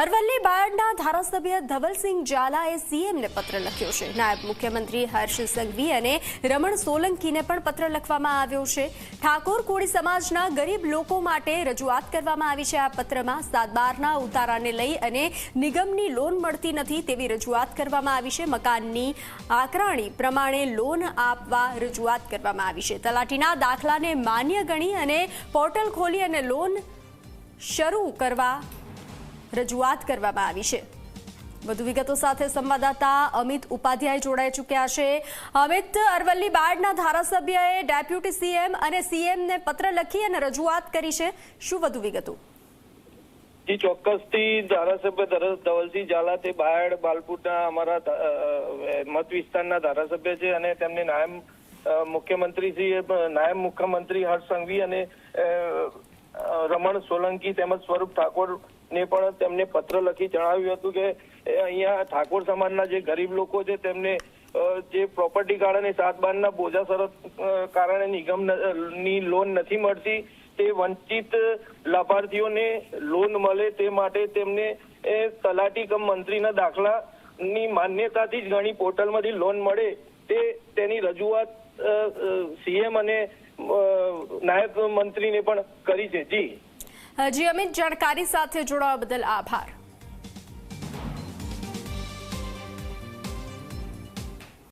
અરવલ્લી બાયડના ધારાસભ્ય ધવલસિંહ ઝાલાએ સીએમને પત્ર લખ્યો છે. નાયબ મુખ્યમંત્રી હર્ષ સંઘવી અને રમણ સોલંકીને પણ પત્ર લખવામાં આવ્યો છે. ઠાકોર કોળી સમાજના ગરીબ લોકો માટે રજૂઆત કરવામાં આવી છે આ પત્રમાં. સાત બારના ઉતારાને લઈ અને નિગમની લોન મળતી નથી તેવી રજૂઆત કરવામાં આવી છે. મકાનની આકરાણી પ્રમાણે લોન આપવા રજૂઆત કરવામાં આવી છે. તલાટીના દાખલાને માન્ય ગણી અને પોર્ટલ ખોલી અને લોન શરૂ કરવા રજૂઆત કરવામાં આવી છે. વધુ વિગતો સાથે સંવાદદાતા અમિત ઉપાધ્યાય જોડાઈ ચૂક્યા છે. અમિત અરવલ્લી બાળના ધારાસભ્યએ ડેપ્યુટી સીએમ અને સીએમને પત્ર લખી અને રજૂઆત કરી છે. શું વધુ વિગતો? જી, ચોક્કસથી ધારાસભ્ય ધર- ધવલસિંહ ઝાલા તે બાયડ બાલપુરના અમારા મત વિસ્તારના ધારાસભ્ય છે અને તેમને નાયબ મુખ્યમંત્રી શ્રી નાયબ મુખ્યમંત્રી હર્ષ સંઘવી અને રમણ સોલંકી તેમજ સ્વરૂપ ઠાકોર ને પણ તેમને પત્ર લખી જણાવ્યું હતું કે અહીંયા ઠાકોર સમાજના જે ગરીબ લોકો છે તેમને જે પ્રોપર્ટી કાર્ડ અને સાત બારના બોજા શરત કારણે નિગમની લોન નથી મળતી, તે વંચિત લાભાર્થીઓને લોન મળે તે માટે તેમને તલાટી કમ મંત્રીના દાખલાની માન્યતાથી જ ઘણી પોર્ટલમાંથી લોન મળે, તે તેની રજૂઆત સીએમ અને નાયબ મંત્રીને પણ કરી છે. જી. જી અમિત જાણકારી સાથે જોડાવા બદલ આભાર.